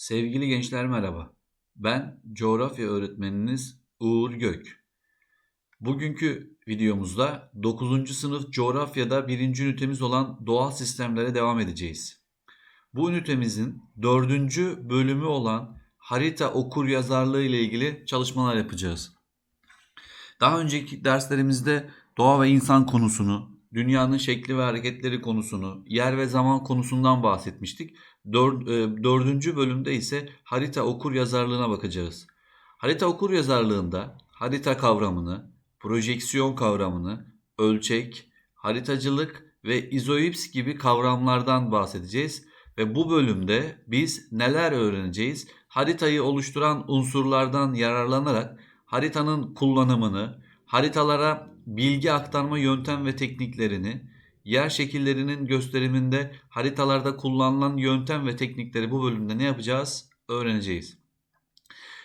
Sevgili gençler merhaba. Ben coğrafya öğretmeniniz Uğur Gök. Bugünkü videomuzda 9. sınıf coğrafyada 1. ünitemiz olan doğal sistemlere devam edeceğiz. Bu ünitemizin 4. bölümü olan harita okur yazarlığı ile ilgili çalışmalar yapacağız. Daha önceki derslerimizde doğa ve insan konusunu, dünyanın şekli ve hareketleri konusunu, yer ve zaman konusundan bahsetmiştik. E, dördüncü bölümde ise harita okur yazarlığına bakacağız. Harita okur yazarlığında harita kavramını, projeksiyon kavramını, ölçek, haritacılık ve izoips gibi kavramlardan bahsedeceğiz. Ve bu bölümde biz neler öğreneceğiz? Haritayı oluşturan unsurlardan yararlanarak haritanın kullanımını, haritalara bilgi aktarma yöntem ve tekniklerini, yer şekillerinin gösteriminde haritalarda kullanılan yöntem ve teknikleri bu bölümde ne yapacağız? Öğreneceğiz.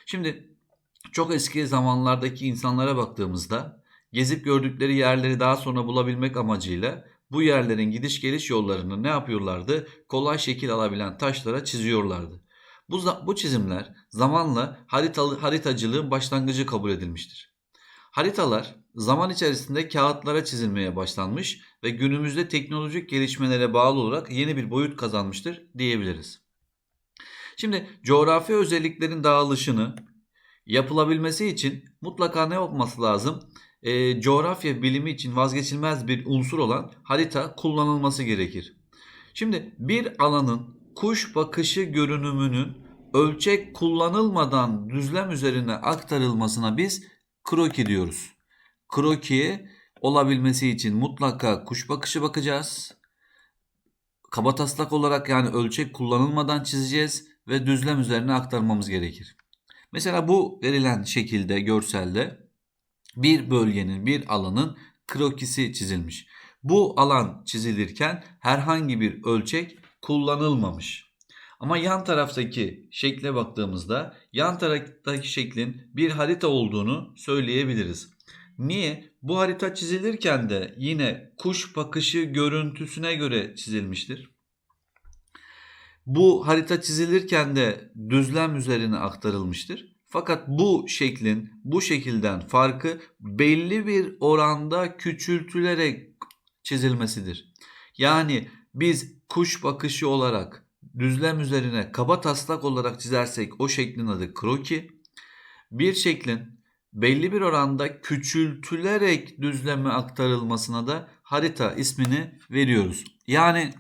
Şimdi çok eski zamanlardaki insanlara baktığımızda gezip gördükleri yerleri daha sonra bulabilmek amacıyla bu yerlerin gidiş geliş yollarını ne yapıyorlardı? Kolay şekil alabilen taşlara çiziyorlardı. Bu, bu çizimler zamanla haritalı, haritacılığın başlangıcı kabul edilmiştir. Haritalar zaman içerisinde kağıtlara çizilmeye başlanmış ve günümüzde teknolojik gelişmelere bağlı olarak yeni bir boyut kazanmıştır diyebiliriz. Şimdi coğrafi özelliklerin dağılışını yapılabilmesi için mutlaka ne olması lazım? E, coğrafya bilimi için vazgeçilmez bir unsur olan harita kullanılması gerekir. Şimdi bir alanın kuş bakışı görünümünün ölçek kullanılmadan düzlem üzerine aktarılmasına biz kroki diyoruz. Kroki olabilmesi için mutlaka kuş bakışı bakacağız. Kaba taslak olarak yani ölçek kullanılmadan çizeceğiz ve düzlem üzerine aktarmamız gerekir. Mesela bu verilen şekilde görselde bir bölgenin bir alanın krokisi çizilmiş. Bu alan çizilirken herhangi bir ölçek kullanılmamış. Ama yan taraftaki şekle baktığımızda yan taraftaki şeklin bir harita olduğunu söyleyebiliriz. Niye? Bu harita çizilirken de yine kuş bakışı görüntüsüne göre çizilmiştir. Bu harita çizilirken de düzlem üzerine aktarılmıştır. Fakat bu şeklin bu şekilden farkı belli bir oranda küçültülerek çizilmesidir. Yani biz kuş bakışı olarak düzlem üzerine kaba taslak olarak çizersek o şeklin adı kroki. Bir şeklin belli bir oranda küçültülerek düzleme aktarılmasına da harita ismini veriyoruz. Yani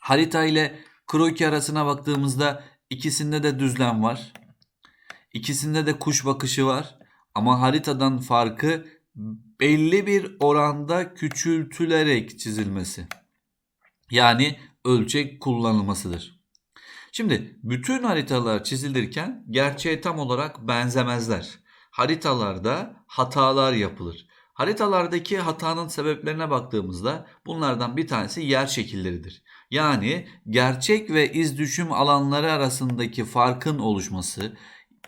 harita ile kroki arasına baktığımızda ikisinde de düzlem var. İkisinde de kuş bakışı var. Ama haritadan farkı belli bir oranda küçültülerek çizilmesi. Yani ölçek kullanılmasıdır. Şimdi bütün haritalar çizilirken gerçeğe tam olarak benzemezler. Haritalarda hatalar yapılır. Haritalardaki hatanın sebeplerine baktığımızda bunlardan bir tanesi yer şekilleridir. Yani gerçek ve iz düşüm alanları arasındaki farkın oluşması,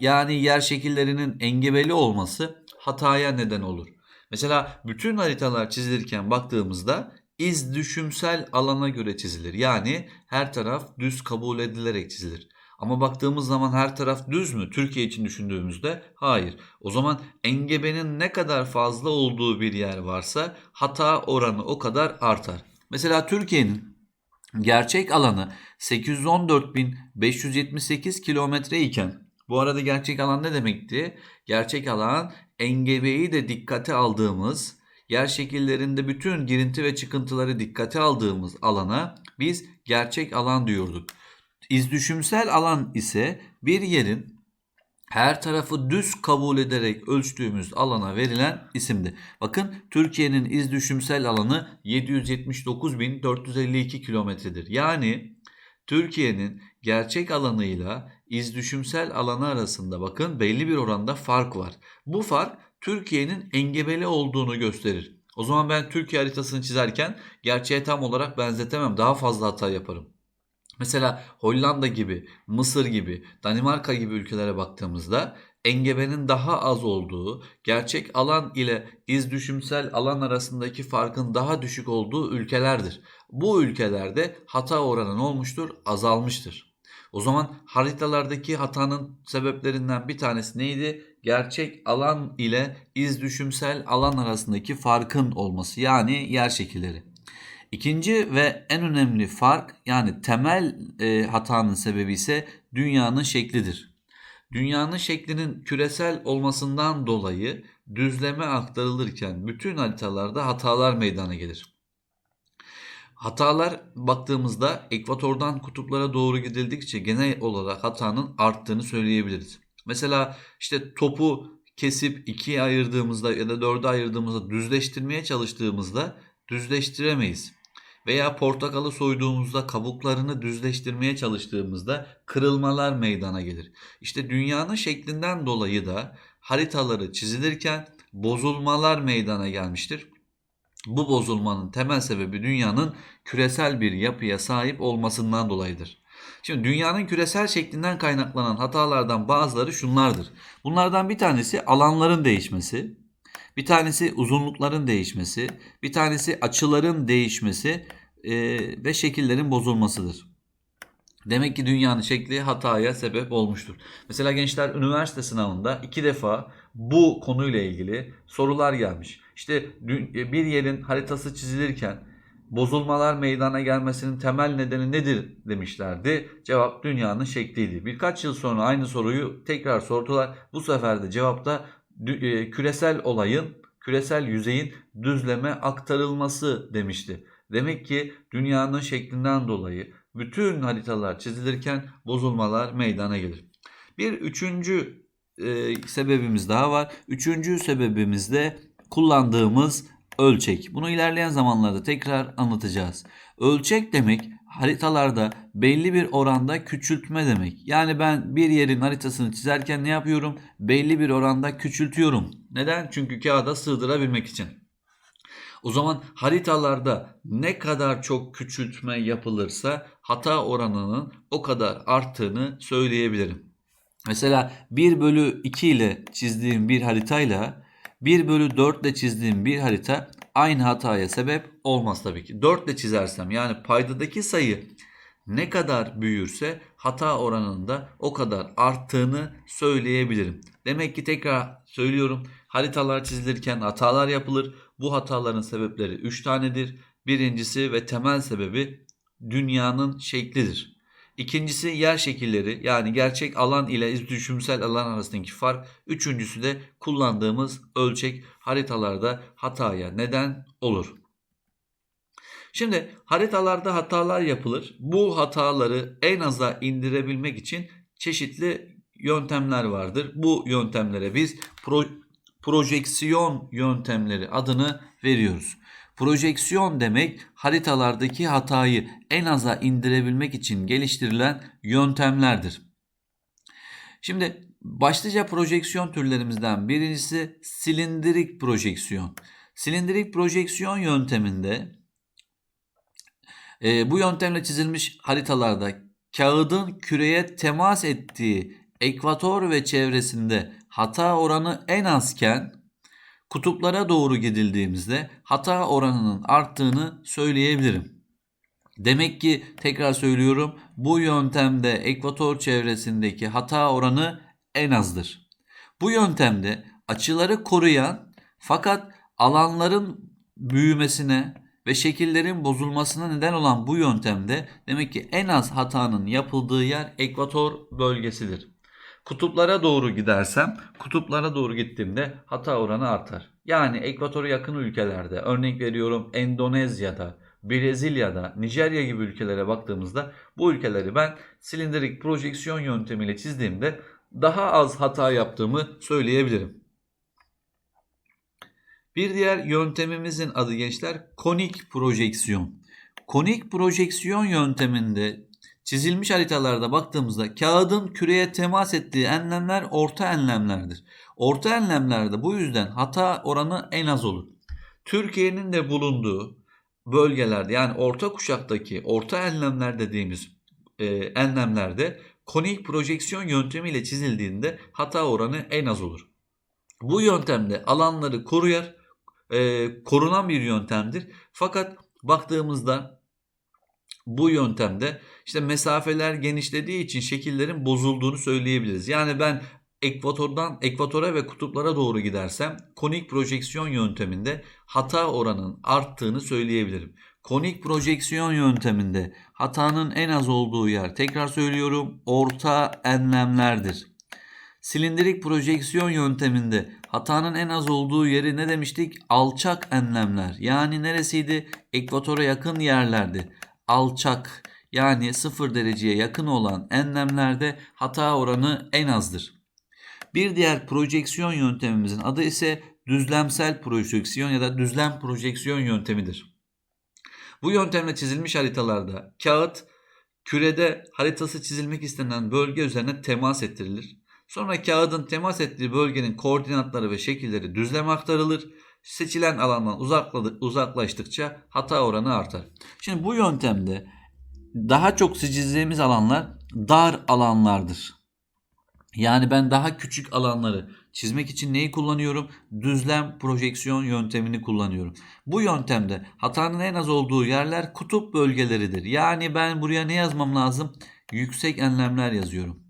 yani yer şekillerinin engebeli olması hataya neden olur. Mesela bütün haritalar çizilirken baktığımızda iz düşümsel alana göre çizilir. Yani her taraf düz kabul edilerek çizilir. Ama baktığımız zaman her taraf düz mü? Türkiye için düşündüğümüzde hayır. O zaman engebenin ne kadar fazla olduğu bir yer varsa hata oranı o kadar artar. Mesela Türkiye'nin gerçek alanı 814.578 kilometre iken bu arada gerçek alan ne demekti? Gerçek alan engebeyi de dikkate aldığımız yer şekillerinde bütün girinti ve çıkıntıları dikkate aldığımız alana biz gerçek alan diyorduk. İzdüşümsel alan ise bir yerin her tarafı düz kabul ederek ölçtüğümüz alana verilen isimdi. Bakın Türkiye'nin izdüşümsel alanı 779.452 kilometredir. Yani Türkiye'nin gerçek alanıyla izdüşümsel alanı arasında bakın belli bir oranda fark var. Bu fark Türkiye'nin engebeli olduğunu gösterir. O zaman ben Türkiye haritasını çizerken gerçeğe tam olarak benzetemem. Daha fazla hata yaparım. Mesela Hollanda gibi, Mısır gibi, Danimarka gibi ülkelere baktığımızda engebenin daha az olduğu, gerçek alan ile iz düşümsel alan arasındaki farkın daha düşük olduğu ülkelerdir. Bu ülkelerde hata oranı olmuştur? Azalmıştır. O zaman haritalardaki hatanın sebeplerinden bir tanesi neydi? Gerçek alan ile iz düşümsel alan arasındaki farkın olması yani yer şekilleri. İkinci ve en önemli fark yani temel e, hatanın sebebi ise dünyanın şeklidir. Dünyanın şeklinin küresel olmasından dolayı düzleme aktarılırken bütün haritalarda hatalar meydana gelir. Hatalar baktığımızda ekvatordan kutuplara doğru gidildikçe genel olarak hatanın arttığını söyleyebiliriz. Mesela işte topu kesip ikiye ayırdığımızda ya da dörde ayırdığımızda düzleştirmeye çalıştığımızda düzleştiremeyiz. Veya portakalı soyduğumuzda kabuklarını düzleştirmeye çalıştığımızda kırılmalar meydana gelir. İşte dünyanın şeklinden dolayı da haritaları çizilirken bozulmalar meydana gelmiştir. Bu bozulmanın temel sebebi dünyanın küresel bir yapıya sahip olmasından dolayıdır. Şimdi dünyanın küresel şeklinden kaynaklanan hatalardan bazıları şunlardır. Bunlardan bir tanesi alanların değişmesi, bir tanesi uzunlukların değişmesi, bir tanesi açıların değişmesi e, ve şekillerin bozulmasıdır. Demek ki dünyanın şekli hataya sebep olmuştur. Mesela gençler üniversite sınavında iki defa bu konuyla ilgili sorular gelmiş. İşte bir yerin haritası çizilirken bozulmalar meydana gelmesinin temel nedeni nedir demişlerdi. Cevap dünyanın şekliydi. Birkaç yıl sonra aynı soruyu tekrar sordular. Bu sefer de cevapta e, küresel olayın, küresel yüzeyin düzleme aktarılması demişti. Demek ki dünyanın şeklinden dolayı bütün haritalar çizilirken bozulmalar meydana gelir. Bir üçüncü e, sebebimiz daha var. Üçüncü sebebimiz de kullandığımız ölçek. Bunu ilerleyen zamanlarda tekrar anlatacağız. Ölçek demek haritalarda belli bir oranda küçültme demek. Yani ben bir yerin haritasını çizerken ne yapıyorum? Belli bir oranda küçültüyorum. Neden? Çünkü kağıda sığdırabilmek için. O zaman haritalarda ne kadar çok küçültme yapılırsa hata oranının o kadar arttığını söyleyebilirim. Mesela 1 bölü 2 ile çizdiğim bir haritayla 1 bölü 4 ile çizdiğim bir harita aynı hataya sebep olmaz tabii ki. 4 ile çizersem yani paydadaki sayı ne kadar büyürse hata oranında o kadar arttığını söyleyebilirim. Demek ki tekrar söylüyorum haritalar çizilirken hatalar yapılır. Bu hataların sebepleri 3 tanedir. Birincisi ve temel sebebi dünyanın şeklidir. İkincisi yer şekilleri yani gerçek alan ile düşümsel alan arasındaki fark. Üçüncüsü de kullandığımız ölçek haritalarda hataya neden olur. Şimdi haritalarda hatalar yapılır. Bu hataları en aza indirebilmek için çeşitli yöntemler vardır. Bu yöntemlere biz pro projeksiyon yöntemleri adını veriyoruz. Projeksiyon demek haritalardaki hatayı en aza indirebilmek için geliştirilen yöntemlerdir. Şimdi başlıca projeksiyon türlerimizden birincisi silindirik projeksiyon. Silindirik projeksiyon yönteminde e, bu yöntemle çizilmiş haritalarda kağıdın küreye temas ettiği ekvator ve çevresinde hata oranı en azken kutuplara doğru gidildiğimizde hata oranının arttığını söyleyebilirim. Demek ki tekrar söylüyorum bu yöntemde ekvator çevresindeki hata oranı en azdır. Bu yöntemde açıları koruyan fakat alanların büyümesine ve şekillerin bozulmasına neden olan bu yöntemde demek ki en az hatanın yapıldığı yer ekvator bölgesidir. Kutuplara doğru gidersem, kutuplara doğru gittiğimde hata oranı artar. Yani ekvatora yakın ülkelerde, örnek veriyorum Endonezya'da, Brezilya'da, Nijerya gibi ülkelere baktığımızda bu ülkeleri ben silindirik projeksiyon yöntemiyle çizdiğimde daha az hata yaptığımı söyleyebilirim. Bir diğer yöntemimizin adı gençler konik projeksiyon. Konik projeksiyon yönteminde Çizilmiş haritalarda baktığımızda kağıdın küreye temas ettiği enlemler orta enlemlerdir. Orta enlemlerde bu yüzden hata oranı en az olur. Türkiye'nin de bulunduğu bölgelerde yani orta kuşaktaki orta enlemler dediğimiz e, enlemlerde konik projeksiyon yöntemiyle çizildiğinde hata oranı en az olur. Bu yöntemde alanları koruyar, e, korunan bir yöntemdir. Fakat baktığımızda bu yöntemde işte mesafeler genişlediği için şekillerin bozulduğunu söyleyebiliriz. Yani ben ekvatordan ekvatora ve kutuplara doğru gidersem konik projeksiyon yönteminde hata oranının arttığını söyleyebilirim. Konik projeksiyon yönteminde hatanın en az olduğu yer tekrar söylüyorum orta enlemlerdir. Silindirik projeksiyon yönteminde hatanın en az olduğu yeri ne demiştik? Alçak enlemler. Yani neresiydi? Ekvatora yakın yerlerdi. Alçak yani 0 dereceye yakın olan enlemlerde hata oranı en azdır. Bir diğer projeksiyon yöntemimizin adı ise düzlemsel projeksiyon ya da düzlem projeksiyon yöntemidir. Bu yöntemle çizilmiş haritalarda kağıt kürede haritası çizilmek istenen bölge üzerine temas ettirilir. Sonra kağıdın temas ettiği bölgenin koordinatları ve şekilleri düzleme aktarılır. Seçilen alandan uzaklaştıkça hata oranı artar. Şimdi bu yöntemde daha çok çizeceğimiz alanlar dar alanlardır. Yani ben daha küçük alanları çizmek için neyi kullanıyorum? Düzlem projeksiyon yöntemini kullanıyorum. Bu yöntemde hatanın en az olduğu yerler kutup bölgeleridir. Yani ben buraya ne yazmam lazım? Yüksek enlemler yazıyorum.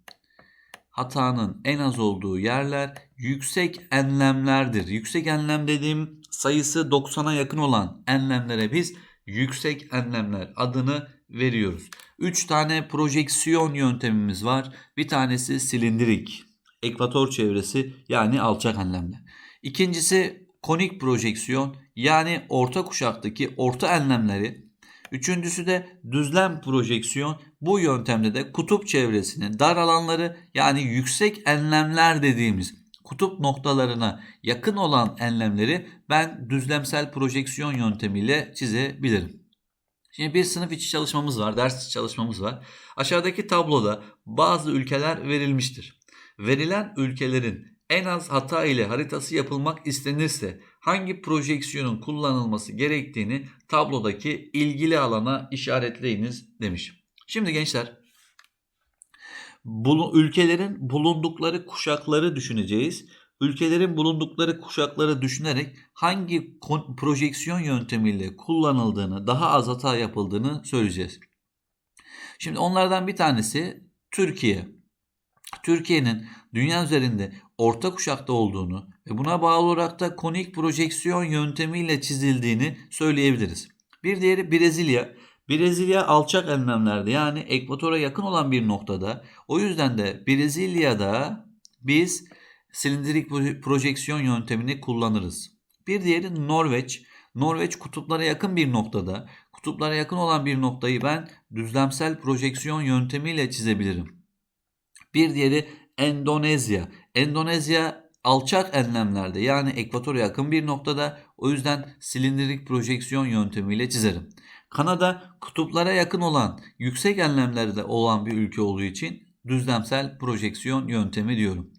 Hatanın en az olduğu yerler yüksek enlemlerdir. Yüksek enlem dediğim sayısı 90'a yakın olan enlemlere biz yüksek enlemler adını veriyoruz. 3 tane projeksiyon yöntemimiz var. Bir tanesi silindirik, ekvator çevresi yani alçak enlemler. İkincisi konik projeksiyon yani orta kuşaktaki orta enlemleri. Üçüncüsü de düzlem projeksiyon. Bu yöntemde de kutup çevresinin dar alanları yani yüksek enlemler dediğimiz kutup noktalarına yakın olan enlemleri ben düzlemsel projeksiyon yöntemiyle çizebilirim. Şimdi bir sınıf içi çalışmamız var, ders içi çalışmamız var. Aşağıdaki tabloda bazı ülkeler verilmiştir. Verilen ülkelerin en az hata ile haritası yapılmak istenirse hangi projeksiyonun kullanılması gerektiğini tablodaki ilgili alana işaretleyiniz demiş. Şimdi gençler bu ülkelerin bulundukları kuşakları düşüneceğiz ülkelerin bulundukları kuşakları düşünerek hangi projeksiyon yöntemiyle kullanıldığını, daha az hata yapıldığını söyleyeceğiz. Şimdi onlardan bir tanesi Türkiye. Türkiye'nin dünya üzerinde orta kuşakta olduğunu ve buna bağlı olarak da konik projeksiyon yöntemiyle çizildiğini söyleyebiliriz. Bir diğeri Brezilya. Brezilya alçak enlemlerde yani ekvatora yakın olan bir noktada. O yüzden de Brezilya'da biz silindirik projeksiyon yöntemini kullanırız. Bir diğeri Norveç. Norveç kutuplara yakın bir noktada. Kutuplara yakın olan bir noktayı ben düzlemsel projeksiyon yöntemiyle çizebilirim. Bir diğeri Endonezya. Endonezya alçak enlemlerde yani ekvatora yakın bir noktada o yüzden silindirik projeksiyon yöntemiyle çizerim. Kanada kutuplara yakın olan yüksek enlemlerde olan bir ülke olduğu için düzlemsel projeksiyon yöntemi diyorum.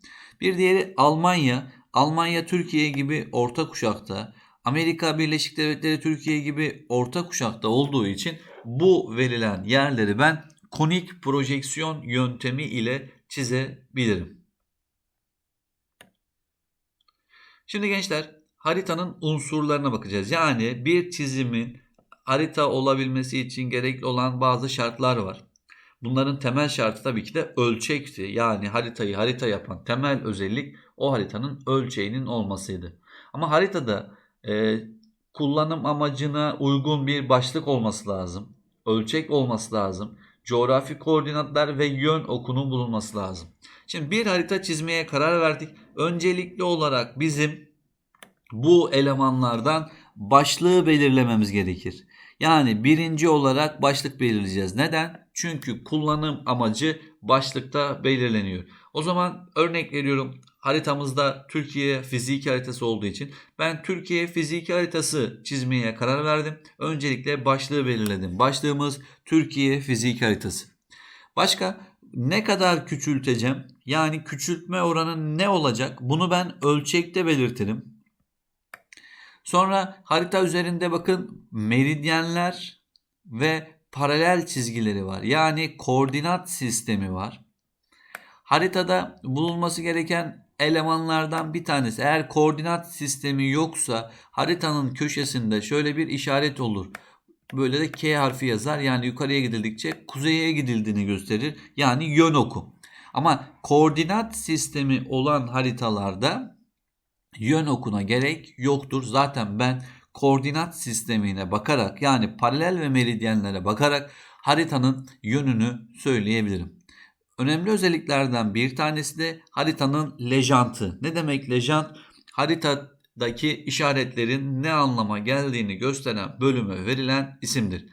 Bir diğeri Almanya. Almanya Türkiye gibi orta kuşakta, Amerika Birleşik Devletleri Türkiye gibi orta kuşakta olduğu için bu verilen yerleri ben konik projeksiyon yöntemi ile çizebilirim. Şimdi gençler haritanın unsurlarına bakacağız. Yani bir çizimin harita olabilmesi için gerekli olan bazı şartlar var. Bunların temel şartı tabii ki de ölçekti. Yani haritayı harita yapan temel özellik o haritanın ölçeğinin olmasıydı. Ama haritada e, kullanım amacına uygun bir başlık olması lazım. Ölçek olması lazım. Coğrafi koordinatlar ve yön okunun bulunması lazım. Şimdi bir harita çizmeye karar verdik. Öncelikli olarak bizim bu elemanlardan başlığı belirlememiz gerekir. Yani birinci olarak başlık belirleyeceğiz. Neden? Çünkü kullanım amacı başlıkta belirleniyor. O zaman örnek veriyorum haritamızda Türkiye fiziki haritası olduğu için ben Türkiye fiziki haritası çizmeye karar verdim. Öncelikle başlığı belirledim. Başlığımız Türkiye fiziki haritası. Başka ne kadar küçülteceğim? Yani küçültme oranı ne olacak? Bunu ben ölçekte belirtirim. Sonra harita üzerinde bakın meridyenler ve paralel çizgileri var. Yani koordinat sistemi var. Haritada bulunması gereken elemanlardan bir tanesi. Eğer koordinat sistemi yoksa haritanın köşesinde şöyle bir işaret olur. Böyle de K harfi yazar. Yani yukarıya gidildikçe kuzeye gidildiğini gösterir. Yani yön oku. Ama koordinat sistemi olan haritalarda yön okuna gerek yoktur. Zaten ben koordinat sistemine bakarak yani paralel ve meridyenlere bakarak haritanın yönünü söyleyebilirim. Önemli özelliklerden bir tanesi de haritanın lejantı. Ne demek lejant? Haritadaki işaretlerin ne anlama geldiğini gösteren bölüme verilen isimdir.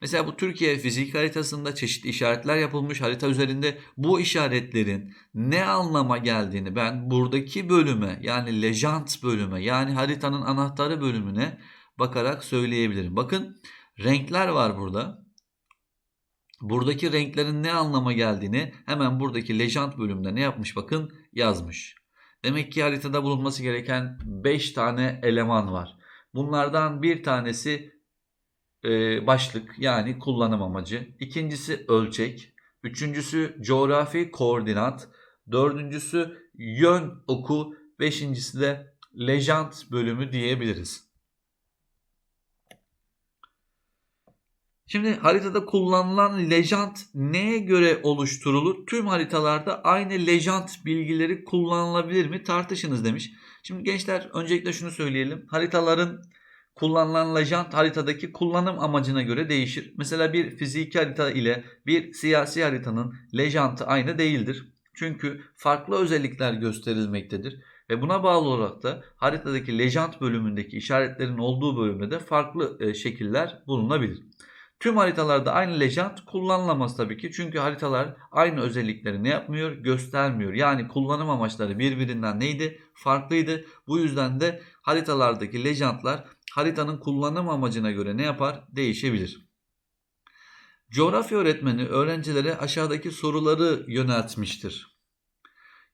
Mesela bu Türkiye fizik haritasında çeşitli işaretler yapılmış harita üzerinde bu işaretlerin ne anlama geldiğini ben buradaki bölüme yani lejant bölüme yani haritanın anahtarı bölümüne bakarak söyleyebilirim. Bakın renkler var burada. Buradaki renklerin ne anlama geldiğini hemen buradaki lejant bölümünde ne yapmış bakın yazmış. Demek ki haritada bulunması gereken 5 tane eleman var. Bunlardan bir tanesi e, başlık yani kullanım amacı. İkincisi ölçek. Üçüncüsü coğrafi koordinat. Dördüncüsü yön oku. Beşincisi de lejant bölümü diyebiliriz. Şimdi haritada kullanılan lejant neye göre oluşturulur? Tüm haritalarda aynı lejant bilgileri kullanılabilir mi? Tartışınız demiş. Şimdi gençler öncelikle şunu söyleyelim. Haritaların kullanılan lejant haritadaki kullanım amacına göre değişir. Mesela bir fiziki harita ile bir siyasi haritanın lejantı aynı değildir. Çünkü farklı özellikler gösterilmektedir. Ve buna bağlı olarak da haritadaki lejant bölümündeki işaretlerin olduğu bölümde de farklı e, şekiller bulunabilir. Tüm haritalarda aynı lejant kullanılamaz tabii ki. Çünkü haritalar aynı özellikleri ne yapmıyor? Göstermiyor. Yani kullanım amaçları birbirinden neydi? Farklıydı. Bu yüzden de haritalardaki lejantlar haritanın kullanım amacına göre ne yapar? Değişebilir. Coğrafya öğretmeni öğrencilere aşağıdaki soruları yöneltmiştir.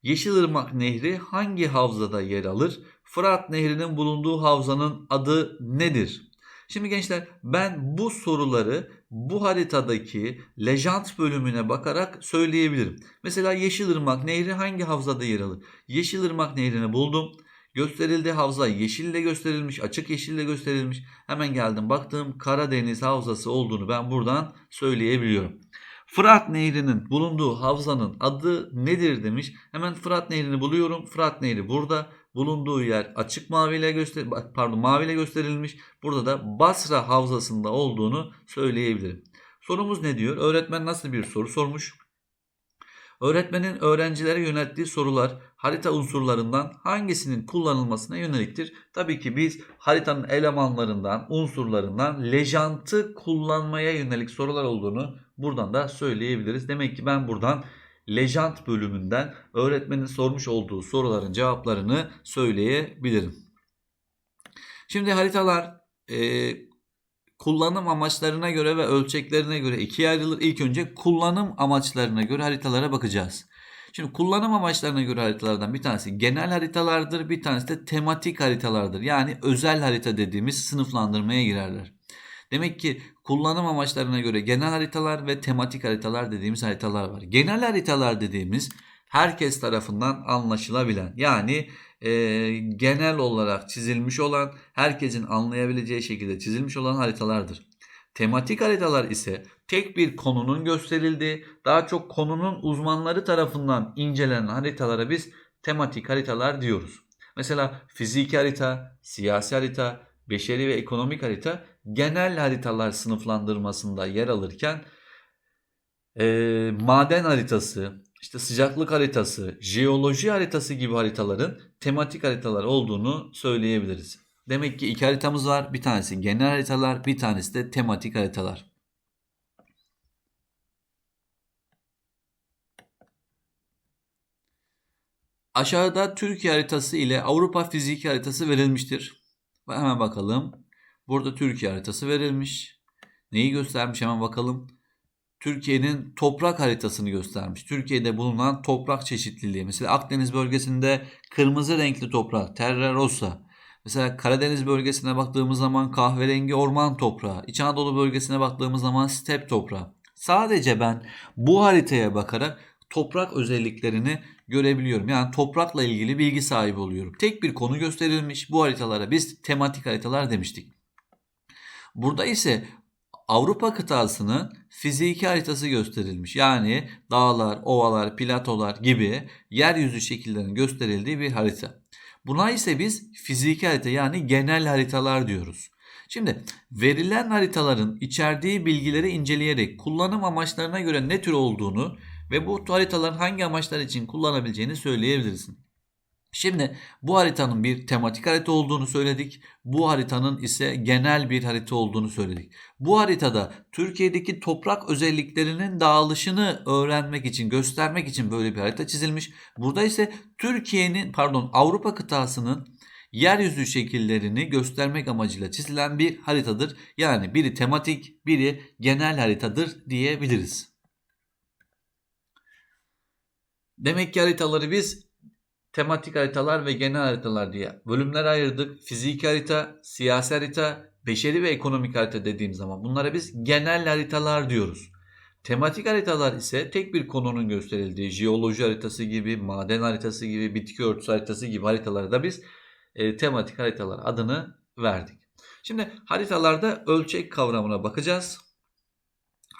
Yeşilırmak Nehri hangi havzada yer alır? Fırat Nehri'nin bulunduğu havzanın adı nedir? Şimdi gençler ben bu soruları bu haritadaki lejant bölümüne bakarak söyleyebilirim. Mesela Yeşilırmak Nehri hangi havzada yer alır? Yeşilırmak Nehri'ni buldum. Gösterildi havza yeşille gösterilmiş, açık yeşille gösterilmiş. Hemen geldim baktım Karadeniz havzası olduğunu ben buradan söyleyebiliyorum. Fırat Nehri'nin bulunduğu havzanın adı nedir demiş. Hemen Fırat Nehri'ni buluyorum. Fırat Nehri burada. Bulunduğu yer açık maviyle göster pardon maviyle gösterilmiş. Burada da Basra havzasında olduğunu söyleyebilirim. Sorumuz ne diyor? Öğretmen nasıl bir soru sormuş? Öğretmenin öğrencilere yönelttiği sorular harita unsurlarından hangisinin kullanılmasına yöneliktir? Tabii ki biz haritanın elemanlarından, unsurlarından lejantı kullanmaya yönelik sorular olduğunu buradan da söyleyebiliriz. Demek ki ben buradan lejant bölümünden öğretmenin sormuş olduğu soruların cevaplarını söyleyebilirim. Şimdi haritalar e, kullanım amaçlarına göre ve ölçeklerine göre ikiye ayrılır. İlk önce kullanım amaçlarına göre haritalara bakacağız. Şimdi kullanım amaçlarına göre haritalardan bir tanesi genel haritalardır, bir tanesi de tematik haritalardır. Yani özel harita dediğimiz sınıflandırmaya girerler. Demek ki kullanım amaçlarına göre genel haritalar ve tematik haritalar dediğimiz haritalar var. Genel haritalar dediğimiz herkes tarafından anlaşılabilen yani e, genel olarak çizilmiş olan herkesin anlayabileceği şekilde çizilmiş olan haritalardır. Tematik haritalar ise tek bir konunun gösterildiği, daha çok konunun uzmanları tarafından incelenen haritalara biz tematik haritalar diyoruz. Mesela fiziki harita, siyasi harita, beşeri ve ekonomik harita genel haritalar sınıflandırmasında yer alırken e, maden haritası, işte sıcaklık haritası, jeoloji haritası gibi haritaların tematik haritalar olduğunu söyleyebiliriz. Demek ki iki haritamız var. Bir tanesi genel haritalar, bir tanesi de tematik haritalar. Aşağıda Türkiye haritası ile Avrupa fiziki haritası verilmiştir. Hemen bakalım. Burada Türkiye haritası verilmiş. Neyi göstermiş hemen bakalım. Türkiye'nin toprak haritasını göstermiş. Türkiye'de bulunan toprak çeşitliliği. Mesela Akdeniz bölgesinde kırmızı renkli toprak, terra rossa. Mesela Karadeniz bölgesine baktığımız zaman kahverengi orman toprağı. İç Anadolu bölgesine baktığımız zaman step toprağı. Sadece ben bu haritaya bakarak toprak özelliklerini görebiliyorum. Yani toprakla ilgili bilgi sahibi oluyorum. Tek bir konu gösterilmiş. Bu haritalara biz tematik haritalar demiştik. Burada ise Avrupa kıtasının fiziki haritası gösterilmiş. Yani dağlar, ovalar, platolar gibi yeryüzü şekillerinin gösterildiği bir harita. Buna ise biz fiziki harita yani genel haritalar diyoruz. Şimdi verilen haritaların içerdiği bilgileri inceleyerek kullanım amaçlarına göre ne tür olduğunu ve bu haritaların hangi amaçlar için kullanabileceğini söyleyebilirsin. Şimdi bu haritanın bir tematik harita olduğunu söyledik. Bu haritanın ise genel bir harita olduğunu söyledik. Bu haritada Türkiye'deki toprak özelliklerinin dağılışını öğrenmek için, göstermek için böyle bir harita çizilmiş. Burada ise Türkiye'nin, pardon Avrupa kıtasının yeryüzü şekillerini göstermek amacıyla çizilen bir haritadır. Yani biri tematik, biri genel haritadır diyebiliriz. Demek ki haritaları biz tematik haritalar ve genel haritalar diye bölümlere ayırdık. Fiziki harita, siyasi harita, beşeri ve ekonomik harita dediğim zaman bunlara biz genel haritalar diyoruz. Tematik haritalar ise tek bir konunun gösterildiği jeoloji haritası gibi, maden haritası gibi, bitki örtüsü haritası gibi haritalara da biz e, tematik haritalar adını verdik. Şimdi haritalarda ölçek kavramına bakacağız.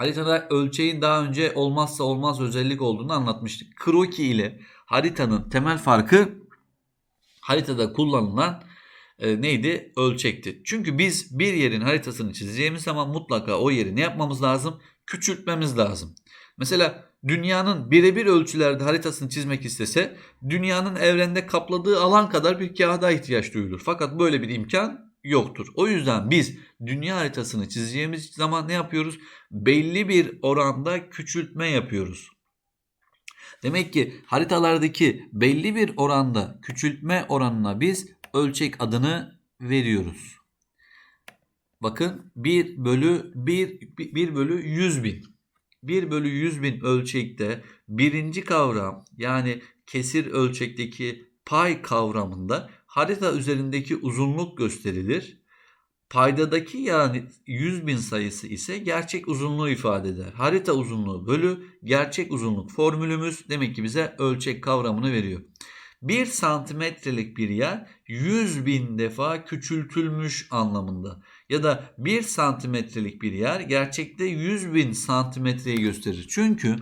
Haritada ölçeğin daha önce olmazsa olmaz özellik olduğunu anlatmıştık. Kroki ile haritanın temel farkı haritada kullanılan e, neydi? Ölçekti. Çünkü biz bir yerin haritasını çizeceğimiz zaman mutlaka o yeri ne yapmamız lazım? Küçültmemiz lazım. Mesela dünyanın birebir ölçülerde haritasını çizmek istese dünyanın evrende kapladığı alan kadar bir kağıda ihtiyaç duyulur. Fakat böyle bir imkan yoktur. O yüzden biz dünya haritasını çizeceğimiz zaman ne yapıyoruz? Belli bir oranda küçültme yapıyoruz. Demek ki haritalardaki belli bir oranda küçültme oranına biz ölçek adını veriyoruz. Bakın 1 bölü 1, 1 bölü 100 bin. 1 bölü 100 bin ölçekte birinci kavram yani kesir ölçekteki pay kavramında harita üzerindeki uzunluk gösterilir. Paydadaki yani 100 bin sayısı ise gerçek uzunluğu ifade eder. Harita uzunluğu bölü gerçek uzunluk formülümüz demek ki bize ölçek kavramını veriyor. 1 santimetrelik bir yer 100 bin defa küçültülmüş anlamında. Ya da 1 santimetrelik bir yer gerçekte 100 bin santimetreyi gösterir. Çünkü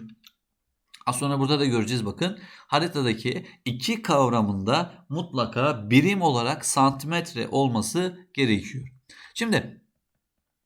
az sonra burada da göreceğiz bakın. Haritadaki iki kavramında mutlaka birim olarak santimetre olması gerekiyor. Şimdi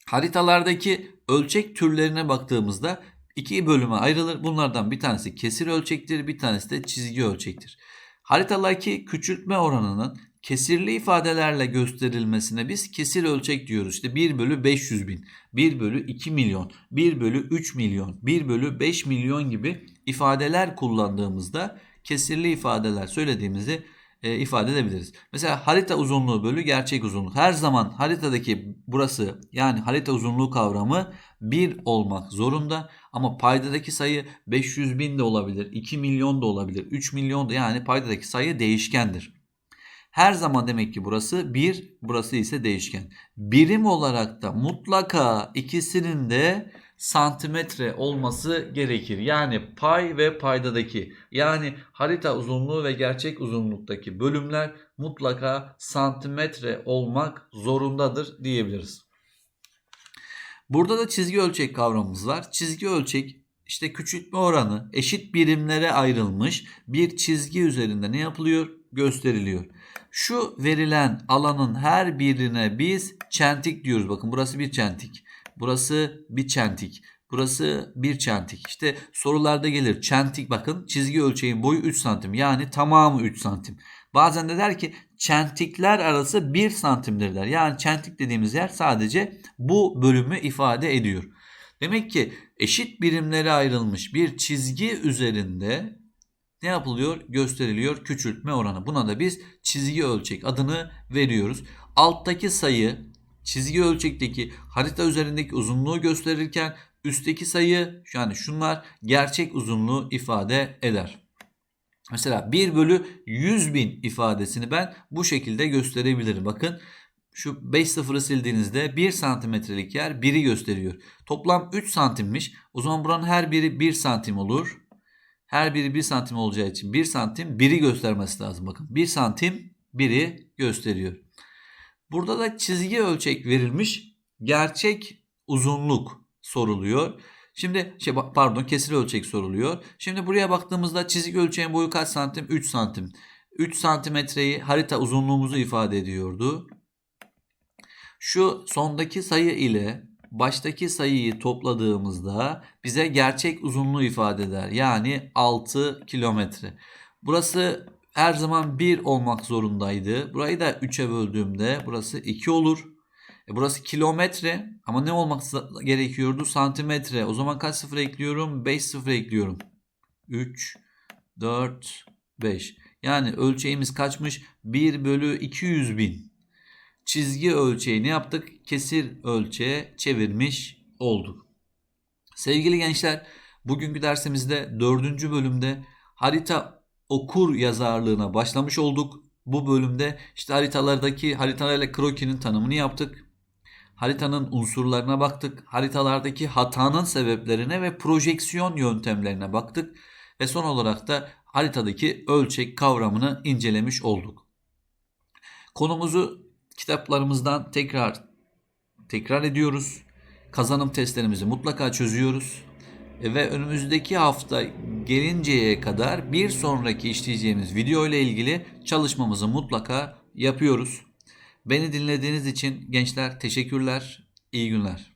haritalardaki ölçek türlerine baktığımızda iki bölüme ayrılır. Bunlardan bir tanesi kesir ölçektir, bir tanesi de çizgi ölçektir. Haritalardaki küçültme oranının kesirli ifadelerle gösterilmesine biz kesir ölçek diyoruz. İşte 1 bölü 500 bin, 1 bölü 2 milyon, 1 bölü 3 milyon, 1 bölü 5 milyon gibi ifadeler kullandığımızda kesirli ifadeler söylediğimizi e, ifade edebiliriz. Mesela harita uzunluğu bölü gerçek uzunluk. Her zaman haritadaki burası yani harita uzunluğu kavramı 1 olmak zorunda. Ama paydadaki sayı 500 bin de olabilir, 2 milyon da olabilir, 3 milyon da yani paydadaki sayı değişkendir. Her zaman demek ki burası 1, burası ise değişken. Birim olarak da mutlaka ikisinin de santimetre olması gerekir. Yani pay ve paydadaki yani harita uzunluğu ve gerçek uzunluktaki bölümler mutlaka santimetre olmak zorundadır diyebiliriz. Burada da çizgi ölçek kavramımız var. Çizgi ölçek işte küçültme oranı eşit birimlere ayrılmış bir çizgi üzerinde ne yapılıyor? Gösteriliyor. Şu verilen alanın her birine biz çentik diyoruz. Bakın burası bir çentik. Burası bir çentik. Burası bir çentik. İşte sorularda gelir çentik bakın çizgi ölçeğin boyu 3 santim. Yani tamamı 3 santim. Bazen de der ki çentikler arası 1 santimdir der. Yani çentik dediğimiz yer sadece bu bölümü ifade ediyor. Demek ki eşit birimlere ayrılmış bir çizgi üzerinde ne yapılıyor? Gösteriliyor küçültme oranı. Buna da biz çizgi ölçek adını veriyoruz. Alttaki sayı çizgi ölçekteki harita üzerindeki uzunluğu gösterirken üstteki sayı yani şunlar gerçek uzunluğu ifade eder. Mesela 1 bölü 100 bin ifadesini ben bu şekilde gösterebilirim. Bakın şu 5 sıfırı sildiğinizde 1 santimetrelik yer 1'i gösteriyor. Toplam 3 santimmiş. O zaman buranın her biri 1 santim olur. Her biri 1 santim olacağı için 1 santim 1'i göstermesi lazım. Bakın 1 santim 1'i gösteriyor. Burada da çizgi ölçek verilmiş. Gerçek uzunluk soruluyor. Şimdi şey pardon kesir ölçek soruluyor. Şimdi buraya baktığımızda çizik ölçeğin boyu kaç santim? 3 santim. 3 santimetreyi harita uzunluğumuzu ifade ediyordu. Şu sondaki sayı ile baştaki sayıyı topladığımızda bize gerçek uzunluğu ifade eder. Yani 6 kilometre. Burası her zaman 1 olmak zorundaydı. Burayı da 3'e böldüğümde burası 2 olur. E burası kilometre ama ne olmak gerekiyordu? Santimetre. O zaman kaç sıfır ekliyorum? 5 sıfır ekliyorum. 3, 4, 5. Yani ölçeğimiz kaçmış? 1 bölü 200 bin. Çizgi ölçeği ne yaptık? Kesir ölçeğe çevirmiş olduk. Sevgili gençler, bugünkü dersimizde dördüncü bölümde harita okur yazarlığına başlamış olduk. Bu bölümde işte haritalardaki haritalarla krokinin tanımını yaptık. Haritanın unsurlarına baktık. Haritalardaki hatanın sebeplerine ve projeksiyon yöntemlerine baktık. Ve son olarak da haritadaki ölçek kavramını incelemiş olduk. Konumuzu kitaplarımızdan tekrar tekrar ediyoruz. Kazanım testlerimizi mutlaka çözüyoruz. Ve önümüzdeki hafta gelinceye kadar bir sonraki işleyeceğimiz video ile ilgili çalışmamızı mutlaka yapıyoruz. Beni dinlediğiniz için gençler teşekkürler. İyi günler.